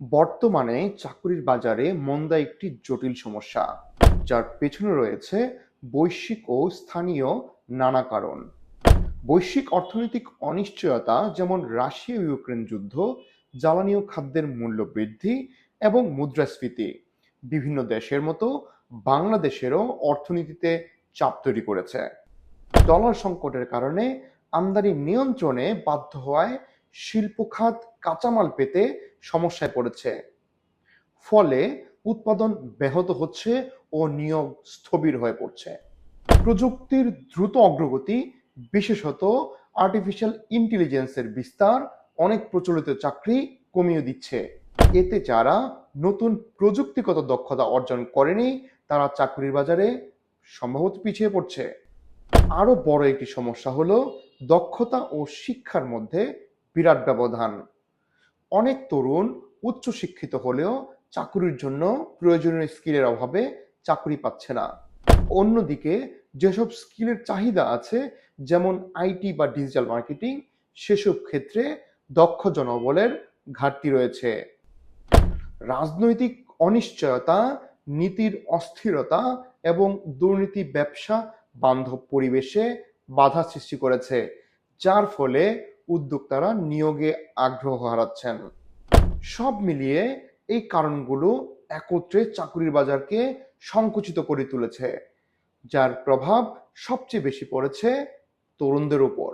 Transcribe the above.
বর্তমানে চাকরির বাজারে মন্দা একটি জটিল সমস্যা, যার পেছনে রয়েছে বৈশ্বিক ও স্থানীয় নানা কারণ। বৈশ্বিক অর্থনৈতিক অনিশ্চয়তা যেমন রাশিয়া ইউক্রেন যুদ্ধ জ্বালানি ও খাদ্যের মূল্য বৃদ্ধি এবং মুদ্রাস্ফীতি, বিভিন্ন দেশের মতো বাংলাদেশেরও অর্থনীতিতে চাপ তৈরি করেছে। ডলার সংকটের কারণে আমদানি নিয়ন্ত্রণে বাধ্য হওয়ায় শিল্প খাত কাঁচামাল পেতে সমস্যায় পড়েছে। ফলে উৎপাদন ব্যাহত হচ্ছে ও নিয়োগ স্থবির হয়ে পড়ছে। প্রযুক্তির দ্রুত অগ্রগতি, বিশেষত আর্টিফিশিয়াল ইন্টেলিজেন্সের বিস্তার, অনেক প্রচলিত চাকরি কমিয়ে দিচ্ছে। এতে যারা নতুন প্রযুক্তিগত দক্ষতা অর্জন করেনি, তারা চাকরির বাজারে সম্ভবত পিছিয়ে পড়ছে। আরও বড় একটি সমস্যা হলো দক্ষতা ও শিক্ষার মধ্যে বিরাট ব্যবধান। অনেক তরুণ উচ্চশিক্ষিত হলেও চাকরির জন্য প্রয়োজনীয় স্কিলের অভাবে চাকরি পাচ্ছে না। অন্যদিকে যেসব স্কিলের চাহিদা আছে, যেমন আইটি বা ডিজিটাল মার্কেটিং, সেসব ক্ষেত্রে দক্ষ জনবলের ঘাটতি রয়েছে। রাজনৈতিক অনিশ্চয়তা, নীতির অস্থিরতা এবং দুর্নীতি ব্যবসা বান্ধব পরিবেশে বাধা সৃষ্টি করেছে, যার ফলে উদ্যোক্তারা নিয়োগে আগ্রহ হারাচ্ছেন। সব মিলিয়ে এই কারণগুলো একত্রে চাকুরির বাজারকে সংকুচিত করে তুলেছে, যার প্রভাব সবচেয়ে বেশি পড়েছে তরুণদের উপর